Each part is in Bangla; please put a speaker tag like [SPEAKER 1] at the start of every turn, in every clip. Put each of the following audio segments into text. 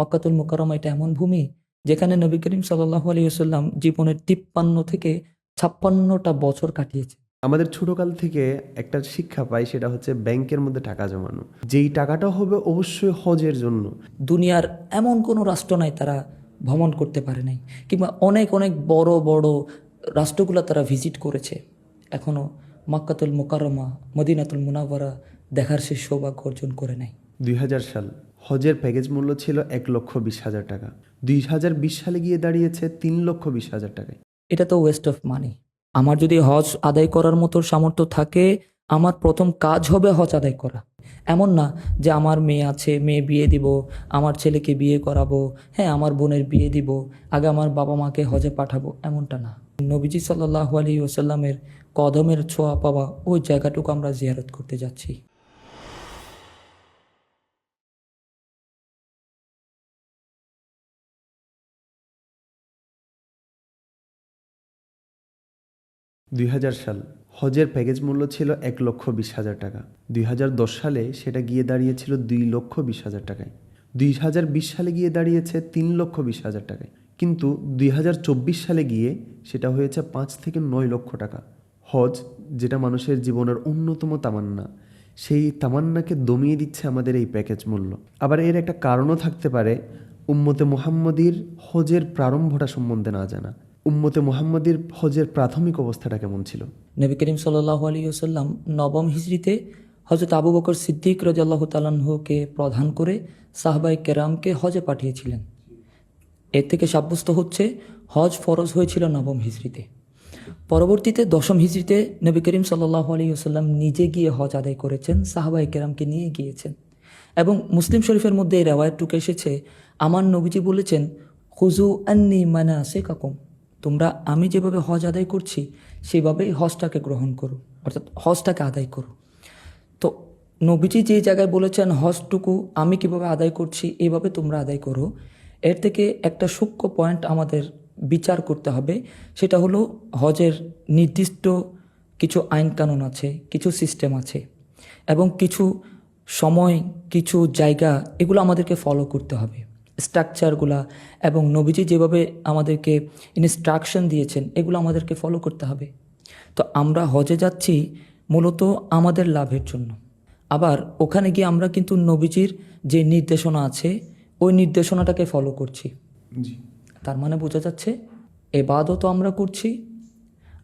[SPEAKER 1] মক্কাতুল মোকাররমা এটা এমন ভূমি যেখানে নবী করিম সাল্লাহ আলিয়াল্লাম জীবনের তিপ্পান্ন থেকে ছাপ্পান্নটা বছর কাটিয়েছে।
[SPEAKER 2] আমাদের ছোটকাল থেকে একটা শিক্ষা পাই সেটা হচ্ছে ব্যাংকের মধ্যে টাকা জমানো। যেই টাকাটা হবে অবশ্যই হজের জন্য।
[SPEAKER 1] দুনিয়ার এমন কোনো রাষ্ট্র নাই তারা ভ্রমণ করতে পারে নাই কিংবা অনেক অনেক বড় বড় রাষ্ট্রগুলো তারা ভিজিট করেছে। এখনও মাক্কাতুল মোকাররমা মদিনাতুল মুনাওয়ারা দেখার সে সৌভাগ্য অর্জন করে নাই।
[SPEAKER 2] দুই হাজার সাল হজের প্যাকেজ মূল্য ছিল এক লক্ষ বিশ হাজার টাকা। দুই হাজার বিশ সালে গিয়ে দাঁড়িয়েছে তিন লক্ষ বিশ হাজার টাকায়।
[SPEAKER 1] এটা তো ওয়েস্ট অফ মানি আমার যদি হজ আদায় করার মতো সামর্থ্য থাকে, আমার প্রথম কাজ হবে হজ আদায় করা। এমন না যে আমার মেয়ে আছে, মেয়ে বিয়ে দিব, আমার ছেলেকে বিয়ে করাবো হ্যাঁ আমার বোনের বিয়ে দিব, আগে আমার বাবা মাকে হজে পাঠাবো, এমনটা না। নবীজি সাল্লাহ আলী ওসাল্লামের কদমের ছোঁয়া পাওয়া ওই জায়গাটুকু আমরা জিয়ারত করতে যাচ্ছি।
[SPEAKER 2] দুই হাজার সাল হজের প্যাকেজ মূল্য ছিল এক লক্ষ বিশ হাজার টাকা। দুই হাজার দশ সালে সেটা গিয়ে দাঁড়িয়েছিল দুই লক্ষ বিশ হাজার টাকায়। দুই হাজার বিশ সালে গিয়ে দাঁড়িয়েছে তিন লক্ষ বিশ হাজার টাকায়। কিন্তু দুই হাজার চব্বিশ সালে গিয়ে সেটা হয়েছে পাঁচ থেকে নয় লক্ষ টাকা। হজ, যেটা মানুষের জীবনের অন্যতম তামান্না, সেই তামান্নাকে দমিয়ে দিচ্ছে আমাদের এই প্যাকেজ মূল্য। আবার এর একটা কারণও থাকতে পারে, উম্মতে মোহাম্মদীর হজের প্রারম্ভটা সম্বন্ধে না জানা। উম্মতে মোহাম্মদীর হজের প্রাথমিক অবস্থাটা কেমন ছিল?
[SPEAKER 1] নবী করিম সাল্লাহ আলী ওসাল্লাম নবম হিজড়িতে হজরত আবু বকর সিদ্দিক রাজাল্লাহ তালাহকে প্রধান করে সাহবাই কেরামকে হজে পাঠিয়েছিলেন। এর থেকে সাব্যস্ত হচ্ছে হজ ফরজ হয়েছিল নবম হিজড়িতে পরবর্তীতে দশম হিজড়িতে নবী করিম সাল্লাহ আলী ওসাল্লাম নিজে গিয়ে হজ আদায় করেছেন সাহবাই কেরামকে নিয়ে গিয়েছেন। এবং মুসলিম শরীফের মধ্যে এই রেওয়ায়তটুকু এসেছে, আমার নবীজি বলেছেন হুজু আন্নি মানা সে কাকুম তোমরা আমি যেভাবে হজ আদায় করছি, সেভাবেই হজটাকে গ্রহণ করো, অর্থাৎ হজটাকে আদায় করো। তো নবীজি যে জায়গায় বলেছেন, হজটুকু আমি কীভাবে আদায় করছি এইভাবে তোমরা আদায় করো। এর থেকে একটা সূক্ষ্ম পয়েন্ট আমাদের বিচার করতে হবে, সেটা হলো হজের নির্দিষ্ট কিছু আইন কানুন আছে, কিছু সিস্টেম আছে, এবং কিছু সময়, কিছু জায়গা, এগুলো আমাদেরকে ফলো করতে হবে। স্ট্রাকচারগুলা এবং নবীজি যেভাবে আমাদেরকে ইনস্ট্রাকশন দিয়েছেন এগুলো আমাদেরকে ফলো করতে হবে। তো আমরা হজে যাচ্ছি মূলত আমাদের লাভের জন্য। আবার ওখানে গিয়ে আমরা কিন্তু নবীজির যে নির্দেশনা আছে ওই নির্দেশনাটাকে ফলো করছি। তার মানে বোঝা যাচ্ছে এবাদতও আমরা করছি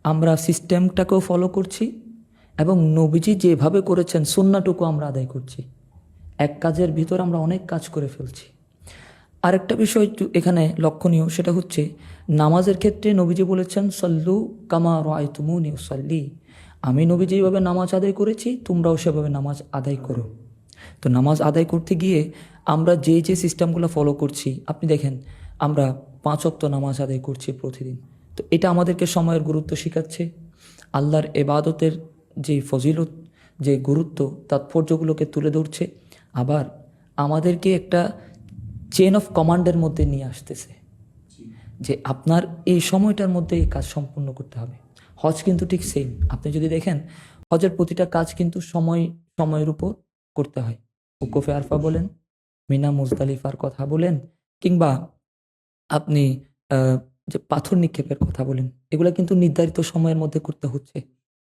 [SPEAKER 1] আমরা সিস্টেমটাকেও ফলো করছি এবং নবীজি যেভাবে করেছেন সুন্নাটুকু আমরা আদায় করছি। এক কাজের ভিতর আমরা অনেক কাজ করে ফেলছি। আরেকটা বিষয় এখানে লক্ষণীয়, সেটা হচ্ছে নামাজের ক্ষেত্রে নবীজি বলেছেন, সল্লু কামা রায় তুমুনি সল্লি আমি নবী যেভাবে নামাজ আদায় করেছি, তোমরাও সেভাবে নামাজ আদায় করো। তো নামাজ আদায় করতে গিয়ে আমরা যে যে সিস্টেমগুলো ফলো করছি, আপনি দেখেন, আমরা পাঁচ অক্ত নামাজ আদায় করছি প্রতিদিন। তো এটা আমাদেরকে সময়ের গুরুত্ব শেখাচ্ছে। আল্লাহর এবাদতের যে ফজিলত, যে গুরুত্ব, তাৎপর্যগুলোকে তুলে ধরছে। আবার আমাদেরকে একটা চেন অফ কমান্ডের মধ্যে নিয়ে আসতেছে যে আপনার এই সময়টার মধ্যে এই কাজ সম্পূর্ণ করতে হবে। হজ কিন্তু ঠিক সেম আপনি যদি দেখেন, হজের প্রতিটা কাজ কিন্তু সময়, সময়ের উপর করতে হয়। উকুফে আরফা বলেন, মিনা মুজদালিফার কথা বলেন, কিংবা আপনি যে পাথর নিক্ষেপের কথা বলেন, এগুলো কিন্তু নির্ধারিত সময়ের মধ্যে করতে হচ্ছে।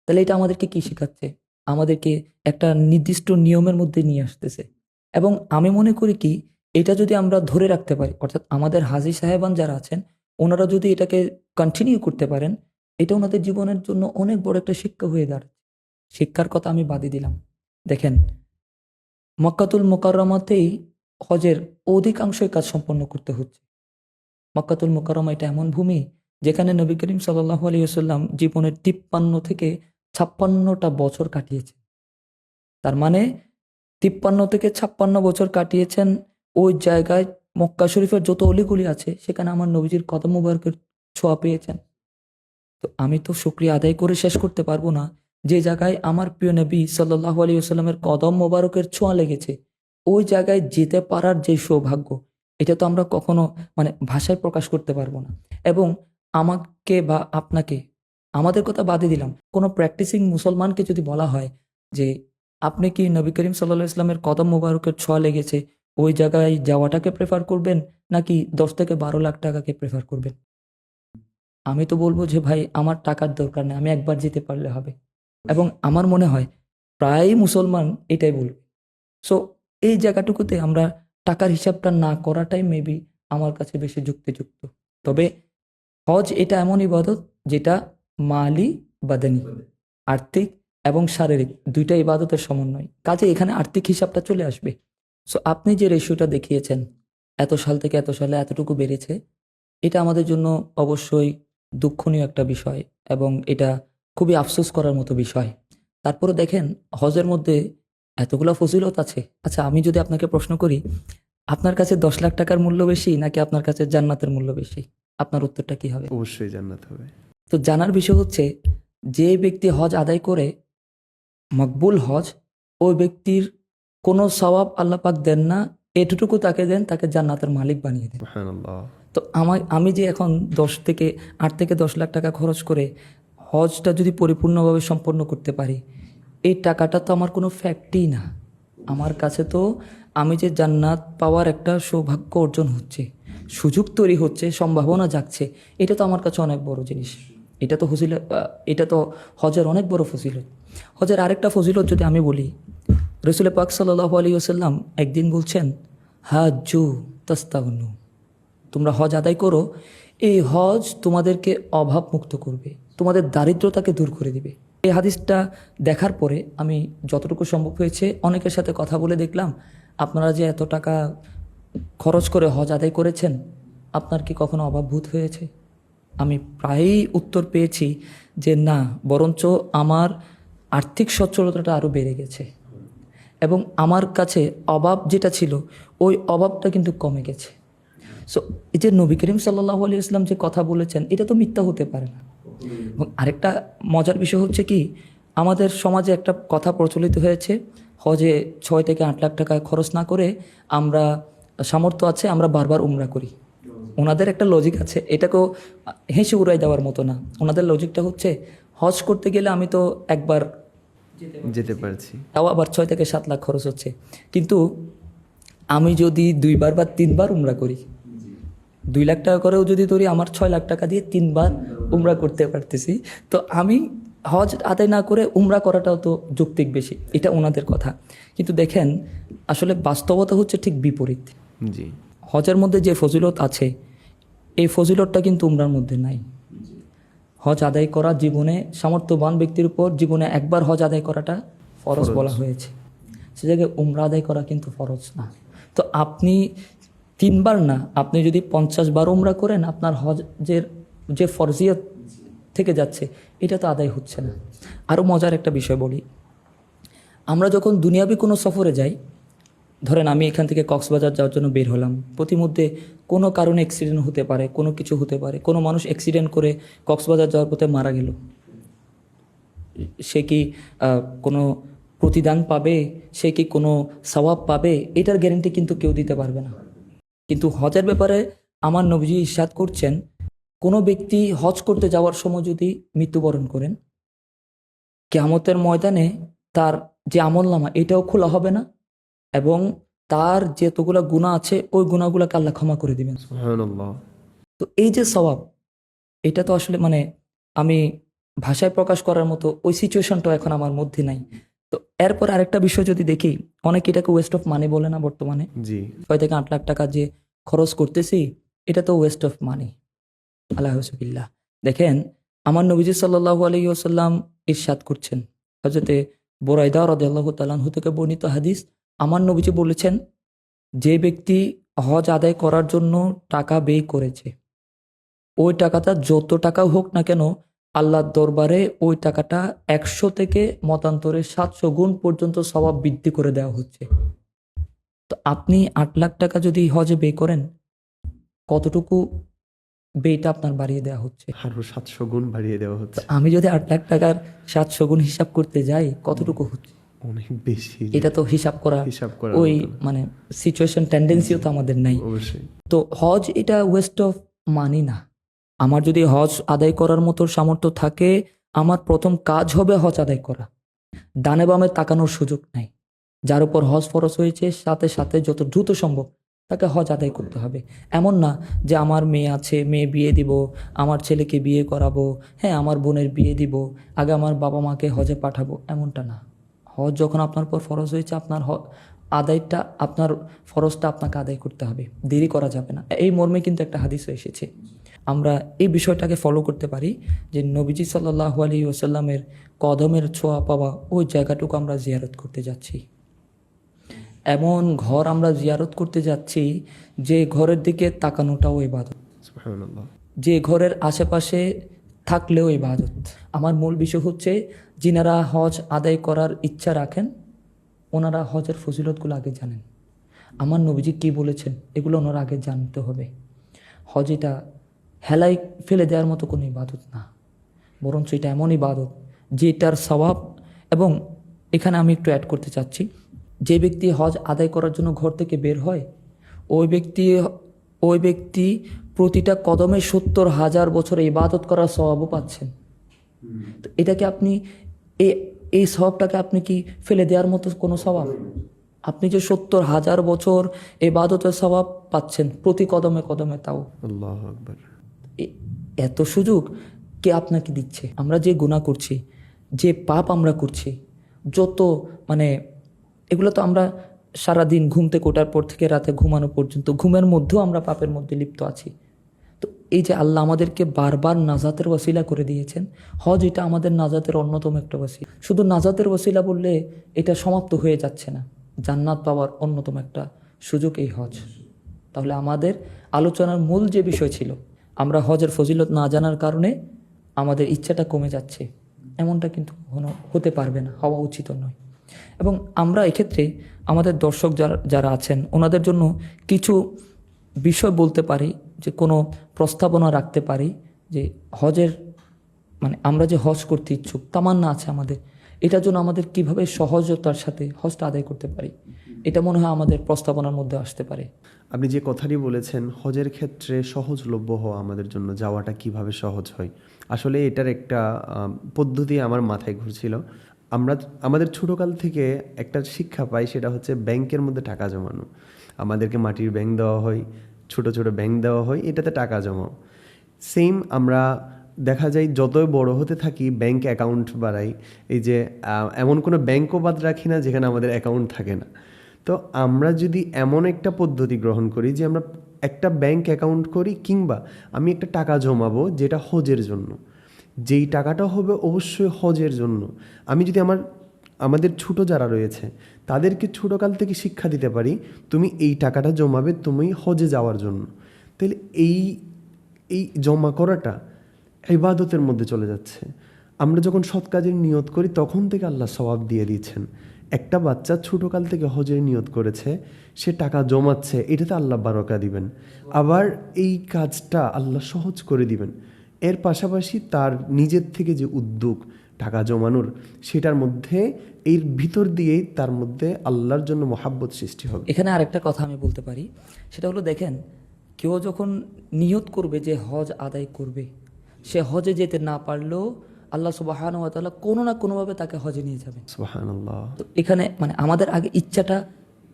[SPEAKER 1] তাহলে এটা আমাদেরকে কি শেখাচ্ছে? আমাদেরকে একটা নির্দিষ্ট নিয়মের মধ্যে নিয়ে আসতেছে। এবং আমি মনে করি কি এটা যদি আমরা ধরে রাখতে পারি, অর্থাৎ আমাদের হাজি সাহেবান যারা আছেন, ওনারা যদি এটাকে কন্টিনিউ করতে পারেন, এটা ওনাদের জীবনের জন্য অনেক বড় একটা শিক্ষা হয়ে দাঁড়ায় শিক্ষার কথা আমি বাদই দিলাম। দেখেন, মক্কাতুল মোকাররমাতেই হজের অধিকাংশই কাজ সম্পন্ন করতে হচ্ছে। মক্কাতুল মোকাররমা এটা এমন ভূমি যেখানে নবী করিম সাল্লাহ আলী সাল্লাম জীবনের তিপ্পান্ন থেকে ছাপ্পান্নটা বছর কাটিয়েছে তার মানে তিপ্পান্ন থেকে ছাপ্পান্ন বছর কাটিয়েছেন ওই জায়গায় মক্কা শরীফের যত অলিগুলি আছে, সেখানে আমার নবীজির কদম মুবারকের ছোঁয়া পেয়েছেন। তো আমি তো শুক্রিয়া আদায় করে শেষ করতে পারব না। যে জায়গায় আমার প্রিয় নবী সাল্লাহ আলী সাল্লামের কদম মোবারকের ছোঁয়া লেগেছে, ওই জায়গায় যেতে পারার যে সৌভাগ্য, এটা তো আমরা কখনো মানে ভাষায় প্রকাশ করতে পারব না। এবং আমাকে বা আপনাকে, আমাদের কথা বাদে দিলাম, কোনো প্র্যাকটিসিং মুসলমানকে যদি বলা হয় যে, আপনি কি নবী করিম সাল্লাহ ইসলামের কদম মোবারকের ছোঁয়া লেগেছে? ওই জায়গায় যাওয়াটাকে প্রেফার করবেন নাকি দশ থেকে বারো লাখ টাকাকে প্রেফার করবেন? আমি তো বলব যে ভাই, আমার টাকার দরকার নেই, আমি একবার যেতে পারলে হবে। এবং আমার মনে হয় প্রায় মুসলমান এটাই বলবে। সো এই জায়গাটুকুতে আমরা টাকার হিসাবটা না করাটাই মেবি আমার কাছে বেশি যুক্তিযুক্ত। তবে হজ এটা এমন ইবাদত যেটা মালি, বাদানি, আর্থিক এবং শারীরিক দুইটা ইবাদতের সমন্বয়। কাজে এখানে আর্থিক হিসাবটা চলে আসবে। সো আপনি যে রেশিওটা দেখিয়েছেন এত সাল থেকে এত সালে এতটুকু বেড়েছে এটা আমাদের জন্য অবশ্যই দুঃখনীয় একটা বিষয় এবং এটা খুবই আফসোস করার মতো বিষয়। তারপরে দেখেন হজের মধ্যে এতগুলো ফজিলত আছে। আচ্ছা আমি যদি আপনাকে প্রশ্ন করি আপনার কাছে দশ লাখ টাকার মূল্য বেশি নাকি আপনার কাছে জান্নাতের মূল্য বেশি? আপনার উত্তরটা কি হবে?
[SPEAKER 2] অবশ্যই জান্নাত হবে।
[SPEAKER 1] তো জানার বিষয় হচ্ছে যে ব্যক্তি হজ আদায় করে মকবুল হজ ওই ব্যক্তির কোনো সওয়াব আল্লাহ পাক দেন না এটুকু তাকে দেন তাকে জান্নাতের মালিক বানিয়ে দেন। তো আমার আমি যে এখন দশ থেকে আট থেকে দশ লাখ টাকা খরচ করে হজটা যদি পরিপূর্ণভাবে সম্পন্ন করতে পারি এই টাকাটা তো আমার কোনো ফ্যাক্টই না। আমার কাছে তো আমি যে জান্নাত পাওয়ার একটা সৌভাগ্য অর্জন হচ্ছে সুযোগ তৈরি হচ্ছে সম্ভাবনা জাগছে এটা তো আমার কাছে অনেক বড় জিনিস। এটা তো ফজিল এটা তো হজের অনেক বড় ফজিলত। হজের আরেকটা ফজিলত যদি আমি বলি রসুল পাক সাল্লাহ আলী ওসাল্লাম একদিন বলছেন হাজু তাস্তাগনু, তোমরা হজ আদায় করো, এই হজ তোমাদেরকে অভাব মুক্ত করবে, তোমাদের দারিদ্রতাকে দূর করে দিবে। এই হাদিসটা দেখার পরে আমি যতটুকু সম্ভব হয়েছে অনেকের সাথে কথা বলে দেখলাম, আপনারা যে এত টাকা খরচ করে হজ আদায় করেছেন, আপনার কি কখনো অভাবভূত হয়েছে? আমি প্রায়ই উত্তর পেয়েছি যে না, বরঞ্চ আমার আর্থিক সচ্ছলতাটা আরও বেড়ে গেছে। এবং আমার কাছে অভাব যেটা ছিল, ওই অভাবটা কিন্তু কমে গেছে। সো এই যে নবী করিম সাল্লাহ আলী ইসলাম যে কথা বলেছেন, এটা তো মিথ্যা হতে পারে না। এবং আরেকটা মজার বিষয় হচ্ছে কি, আমাদের সমাজে একটা কথা প্রচলিত হয়েছে, হজে ছয় থেকে আট লাখ টাকা খরচ না করে আমরা সামর্থ্য আছে, আমরা বারবার উমরা করি। ওনাদের একটা লজিক আছে, এটাকেও হেসে উড়াই দেওয়ার মতো না। ওনাদের লজিকটা হচ্ছে, হজ করতে গেলে আমি তো একবার
[SPEAKER 2] যেতে পারছি।
[SPEAKER 1] তাও আবার ছয় থেকে সাত লাখ খরচ হচ্ছে। কিন্তু আমি যদি দুইবার বা তিনবার উমরা করি দুই লাখ টাকা করেও যদি ধরি আমার ছয় লাখ টাকা দিয়ে তিনবার উমরা করতে পারতেছি। তো আমি হজ আদায় না করে উমরা করাটাও তো যৌক্তিক বেশি এটা ওনাদের কথা। কিন্তু দেখেন আসলে বাস্তবতা হচ্ছে ঠিক বিপরীত।
[SPEAKER 2] জি।
[SPEAKER 1] হজের মধ্যে যে ফজিলত আছে এই ফজিলতটা কিন্তু উমরার মধ্যে নাই। হজ আদায় করা জীবনে সামর্থ্যবান ব্যক্তির উপর জীবনে একবার হজ আদায় করাটা ফরজ বলা হয়েছে। সে জায়গায় উমরা আদায় করা কিন্তু ফরজ না। তো আপনি তিনবার না আপনি যদি পঞ্চাশ বার উমরা করেন আপনার হজের যে ফরজিয়ত থেকে যাচ্ছে এটা তো আদায় হচ্ছে না। আরও মজার একটা বিষয় বলি। আমরা যখন দুনিয়াবি কোনো সফরে যাই ধরেন আমি এখান থেকে কক্সবাজার যাওয়ার জন্য বের হলাম। প্রতিমধ্যে কোনো কারণে অ্যাক্সিডেন্ট হতে পারে, কোনো কিছু হতে পারে, কোনো মানুষ অ্যাক্সিডেন্ট করে কক্সবাজার যাওয়ার পথে মারা গেল। সে কি কোনো প্রতিদান পাবে? সে কি কোনো সওয়াব পাবে? এটার গ্যারেন্টি কিন্তু কেউ দিতে পারবে না। কিন্তু হজের ব্যাপারে আমার নবীজি ইস্বাদ করছেন, কোনো ব্যক্তি হজ করতে যাওয়ার সময় যদি মৃত্যুবরণ করেন, কেয়ামতের ময়দানে তার যে আমল আমলনামা, এটাও খোলা হবে না? এবং তার যেতগুলা গুণা আছে ওই গুণাগুলাকে আল্লাহ ক্ষমা করে দিবেন। তো এই যে স্বভাব এটা তো আসলে মানে আমি ভাষায় প্রকাশ করার মতো ওই সিচুয়েশনটা এখন আমার মধ্যে নাই। তো এরপর আরেকটা বিষয় যদি দেখি অনেকে এটাকে ওয়েস্ট অফ মানি বলে না বর্তমানে? ছয় থেকে আট লাখ টাকা যে খরচ করতেছি এটা তো ওয়েস্ট অফ মানি আল্লাহ হসবিল্লাহ দেখেন আমার নবীজি সাল্লাহ আলহি আসাল্লাম ইরশাদ করছেন। হজরতে বোরাইদা রদাল্লাহ তালাহু থেকে বর্ণিত হাদিস আমার নবীজি বলেছেন যে ব্যক্তি হজ আদায় করার জন্য টাকা ব্যয় করেছে ওই টাকাটা যত টাকা হোক না কেন আল্লাহর দরবারে ওই টাকাটা একশো থেকে মতান্তরে সাতশো গুণ পর্যন্ত স্বভাব বৃদ্ধি করে দেওয়া হচ্ছে। তো আপনি আট লাখ টাকা যদি হজে ব্যয় করেন কতটুকু ব্যয়টা আপনার বাড়িয়ে দেওয়া হচ্ছে?
[SPEAKER 2] আরও সাতশো গুণ বাড়িয়ে দেওয়া হচ্ছে।
[SPEAKER 1] আমি যদি আট লাখ টাকার সাতশো গুণ হিসাব করতে যাই কতটুকু হচ্ছে?
[SPEAKER 2] অনেক বেশি
[SPEAKER 1] এটা তো হিসাব করা
[SPEAKER 2] হিসাব করা
[SPEAKER 1] ওই মানে সিচুয়েশন টেন্ডেন্সিও তো আমাদের নাই।
[SPEAKER 2] অবশ্যই।
[SPEAKER 1] তো হজ এটা ওয়েস্ট অফ মানি না। আমার যদি হজ আদায় করার মতো সামর্থ্য থাকে আমার প্রথম কাজ হবে হজ আদায় করা। ডানে বামে তাকানোর সুযোগ নাই। যার উপর হজ ফরজ হয়েছে সাথে সাথে যত দ্রুত সম্ভব তাকে হজ আদায় করতে হবে। এমন না যে আমার মেয়ে আছে মেয়ে বিয়ে দিব আমার ছেলেকে বিয়ে করাবো হ্যাঁ আমার বোনের বিয়ে দিব আগে আমার বাবা মাকে হজে পাঠাবো এমনটা না। হজ যখন আপনার উপর ফরজ হয়েছে আপনার আদায়টা আপনার ফরজটা আপনাকে আদায় করতে হবে। দেরি করা যাবে না। এই মর্মে কিন্তু একটা হাদিসও এসেছে। আমরা এই বিষয়টাকে ফলো করতে পারি যে নবীজি সাল্লাহ আলী ওসাল্লামের কদমের ছোঁয়া পাওয়া ওই জায়গাটুকু আমরা জিয়ারত করতে যাচ্ছি। এমন ঘর আমরা জিয়ারত করতে যাচ্ছি যে ঘরের দিকে তাকানোটাও
[SPEAKER 2] সুবহানাল্লাহ।
[SPEAKER 1] যে ঘরের আশেপাশে থাকলেও ইবাদত। আমার মূল বিষয় হচ্ছে যিনারা হজ আদায় করার ইচ্ছা রাখেন, ওনারা হজের ফজিলতগুলো আগে জানেন। আমার নবীজি কি বলেছেন, এগুলো ওনারা আগে জানতে হবে। হজ এটা হেলাই ফেলে দেওয়ার মতো কোনো ইবাদত না। বরঞ্চ এটা এমন ইবাদত যেটার স্বভাব এবং এখানে আমি একটু অ্যাড করতে চাচ্ছি, যে ব্যক্তি হজ আদায় করার জন্য ঘর থেকে বের হয়, ওই ব্যক্তি ওই ব্যক্তি প্রতিটা কদমে সত্তর হাজার বছর ইবাদত করার স্বভাবও পাচ্ছেন। তো এটাকে আপনি এ- এই স্বভাবটাকে আপনি কি ফেলে দেওয়ার মতো কোনো স্বভাব? আপনি যে সত্তর হাজার বছর এবাদতের স্বভাব পাচ্ছেন প্রতি কদমে কদমে তাও। এত সুযোগ কে আপনাকে দিচ্ছে? আমরা যে গুণা করছি যে পাপ আমরা করছি যত মানে এগুলো তো আমরা সারাদিন ঘুম থেকে ওঠার পর থেকে রাতে ঘুমানো পর্যন্ত, ঘুমের মধ্যেও আমরা পাপের মধ্যে লিপ্ত আছি। তো এই যে আল্লাহ আমাদেরকে বারবার নাজাতের ওসিলা করে দিয়েছেন, হজ এটা আমাদের নাজাতের অন্যতম একটা ওসিলা শুধু নাজাতের ওসিলা বললে এটা সমাপ্ত হয়ে যাচ্ছে না, জান্নাত পাওয়ার অন্যতম একটা সুযোগ এই হজ। তাহলে আমাদের আলোচনার মূল যে বিষয় ছিল, আমরা হজের ফজিলত না জানার কারণে আমাদের ইচ্ছাটা কমে যাচ্ছে। এমনটা কিন্তু হতে পারবে না, হওয়া উচিত নয়। এবং আমরা এক্ষেত্রে আমাদের দর্শক যারা যারা আছেন, ওনাদের জন্য কিছু বিষয় বলতে পারি, যে কোনো প্রস্তাবনা রাখতে পারি, যে হজের মানে আমরা যে হজ করতে ইচ্ছুক, তামান্না আছে আমাদের। এটার জন্য আমাদের কীভাবে সহজতার সাথে হজটা আদায় করতে পারি, এটা মনে হয় আমাদের প্রস্তাবনার মধ্যে আসতে পারে।
[SPEAKER 2] আপনি যে কথাটি বলেছেন, হজের ক্ষেত্রে সহজলভ্য হওয়া আমাদের জন্য যাওয়াটা কীভাবে সহজ হয়? আসলে এটার একটা পদ্ধতি আমার মাথায় ঘুরছিল। আমরা আমাদের ছোটোকাল থেকে একটা শিক্ষা পাই, সেটা হচ্ছে ব্যাংকের মধ্যে টাকা জমানো। আমাদেরকে মাটির ব্যাংক দেওয়া হয়, ছোট ছোট ব্যাংক দেওয়া হয়, এটাতে টাকা জমাও। সেম আমরা দেখা যায় যতই বড় হতে থাকি, ব্যাংক অ্যাকাউন্ট বাড়াই। এই যে এমন কোনো ব্যাংকও বাদ রাখি না, যেখানে আমাদের অ্যাকাউন্ট থাকে না। তো আমরা যদি এমন একটা পদ্ধতি গ্রহণ করি যে আমরা একটা ব্যাংক অ্যাকাউন্ট করি কিংবা আমি একটা টাকা জমাবো যেটা হজের জন্য। যেই টাকাটা হবে অবশ্যই হজের জন্য। আমি যদি আমার, আমাদের ছোট যারা রয়েছে, তাদেরকে ছোটোকাল থেকে শিক্ষা দিতে পারি, তুমি এই টাকাটা জমাবে তুমি হজে যাওয়ার জন্য। তাহলে এই এই জমা করাটা ইবাদতের মধ্যে চলে যাচ্ছে। আমরা যখন সৎ কাজের নিয়ত করি, তখন থেকে আল্লাহ সবাব দিয়ে দিচ্ছেন একটা বাচ্চা ছোটোকাল থেকে হজের নিয়ত করেছে, সে টাকা জমাচ্ছে, এটাতে আল্লাহ বারকা দিবেন। আবার এই কাজটা আল্লাহ সহজ করে দিবেন। এর পাশাপাশি তার নিজের থেকে যে উদ্যোগ টাকা জমানোর সেটার মধ্যে এর ভিতর দিয়েই তার মধ্যে আল্লাহর জন্য মহাব্বত সৃষ্টি হবে।
[SPEAKER 1] এখানে আরেকটা কথা আমি বলতে পারি। সেটা হলো দেখেন কেউ যখন নিয়ত করবে যে হজ আদায় করবে সে হজে যেতে না পারলেও আল্লাহ সুবাহান তাআলা কোনো না কোনোভাবে তাকে হজে নিয়ে যাবেন
[SPEAKER 2] সুবাহান
[SPEAKER 1] তো এখানে মানে আমাদের আগে ইচ্ছাটা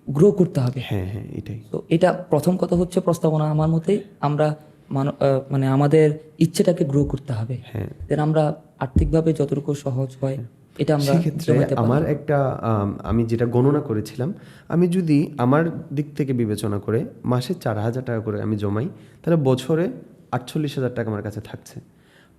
[SPEAKER 1] গ্রো করতে হবে।
[SPEAKER 2] হ্যাঁ হ্যাঁ এটাই।
[SPEAKER 1] তো এটা প্রথম কথা হচ্ছে প্রস্তাবনা আমার মতে। আমরা মানো- আমাদের ইচ্ছেটাকে গ্রো করতে হবে।
[SPEAKER 2] হ্যাঁ।
[SPEAKER 1] দেন আমরা আর্থিকভাবে যতটুকু সহজ হয় এটা আমরা
[SPEAKER 2] সেক্ষেত্রে আমার একটা আমি যেটা গণনা করেছিলাম আমি যদি আমার দিক থেকে বিবেচনা করে মাসে চার হাজার টাকা করে আমি জমাই তাহলে বছরে আটচল্লিশ হাজার টাকা আমার কাছে থাকছে।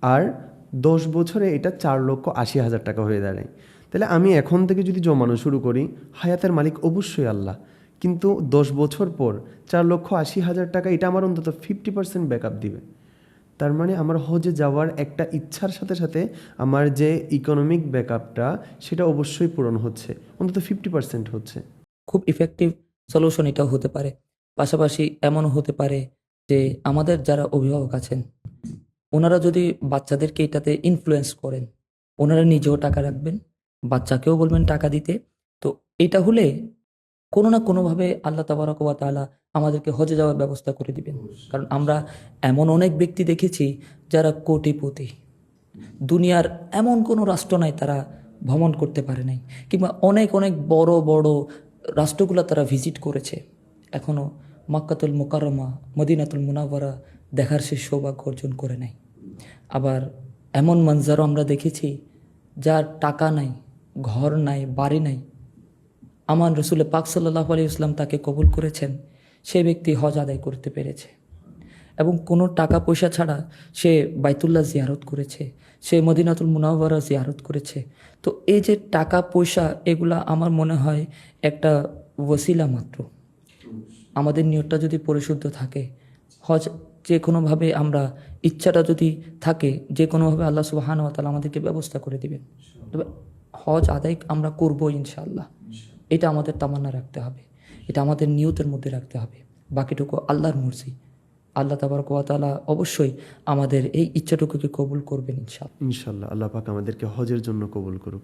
[SPEAKER 2] আর দশ বছরে এটা চার লক্ষ আশি হাজার টাকা হয়ে দাঁড়ায়। তাহলে আমি এখন থেকে যদি জমানো শুরু করি হায়াতের মালিক অবশ্যই আল্লাহ। কিন্তু দশ বছর পর চার লক্ষ আশি হাজার টাকা, এটা আমার অন্তত ফিফটি পার্সেন্ট ব্যাকআপ দিবে। তার মানে আমার হজে যাওয়ার একটা ইচ্ছার সাথে সাথে আমার যে ইকোনমিক ব্যাকআপটা সেটা অবশ্যই পূরণ হচ্ছে, অন্তত ফিফটি পার্সেন্ট হচ্ছে।
[SPEAKER 1] খুব ইফেক্টিভ সলিউশন এটাও হতে পারে। পাশাপাশি এমনও হতে পারে যে আমাদের যারা অভিভাবক আছেন, ওনারা যদি বাচ্চাদেরকে এটাতে ইনফ্লুয়েন্স করেন, ওনারা নিজেও টাকা রাখবেন, বাচ্চাকেও বলবেন টাকা দিতে। তো এটা হলে কোনো না কোনোভাবে আল্লাহ তাবারক ওয়া তাআলা আমাদেরকে হজে যাওয়ার ব্যবস্থা করে দিবেন। কারণ আমরা এমন অনেক ব্যক্তি দেখেছি যারা কোটিপতি। দুনিয়ার এমন কোনো রাষ্ট্র নাই তারা ভ্রমণ করতে পারে নাই কিংবা অনেক অনেক বড় বড় রাষ্ট্রগুলো তারা ভিজিট করেছে। এখনও মাক্কাতুল মোকারমা মদিনাতুল মুনাওয়ারা দেখার সে সৌভাগ্য অর্জন করে নাই। আবার এমন মঞ্জারও আমরা দেখেছি যার টাকা নাই, ঘর নাই, বাড়ি নাই আমান রসুল পাক সাল্লাহ আলী ইসলাম তাকে কবুল করেছেন, সে ব্যক্তি হজ আদায় করতে পেরেছে। এবং কোনো টাকা পয়সা ছাড়া সে বাইতুল্লাহ জিয়ারত করেছে, সে মদিনাতুল মুনাওয়ারা জিয়ারত করেছে। তো এই যে টাকা পয়সা, এগুলা আমার মনে হয় একটা ওসিলা মাত্র। আমাদের নিয়তটা যদি পরিশুদ্ধ থাকে, হজ যে কোনোভাবে আমরা, ইচ্ছাটা যদি থাকে, যে কোনোভাবে আল্লাহ সুবাহান তালা আমাদেরকে ব্যবস্থা করে দিবেন। তবে হজ আদায় আমরা করব ইনশাআল্লাহ। এটা আমাদের তামান্না রাখতে হবে। এটা আমাদের নিয়তের মধ্যে রাখতে হবে। বাকিটুকু আল্লাহর মর্জি। আল্লাহ তাবার কোয়াতালা অবশ্যই আমাদের এই ইচ্ছাটুকুকে কবুল করবেন ইনশাল্লাহ
[SPEAKER 2] ইনশাল্লাহ আল্লাহ পাক আমাদেরকে হজের জন্য কবুল করুক।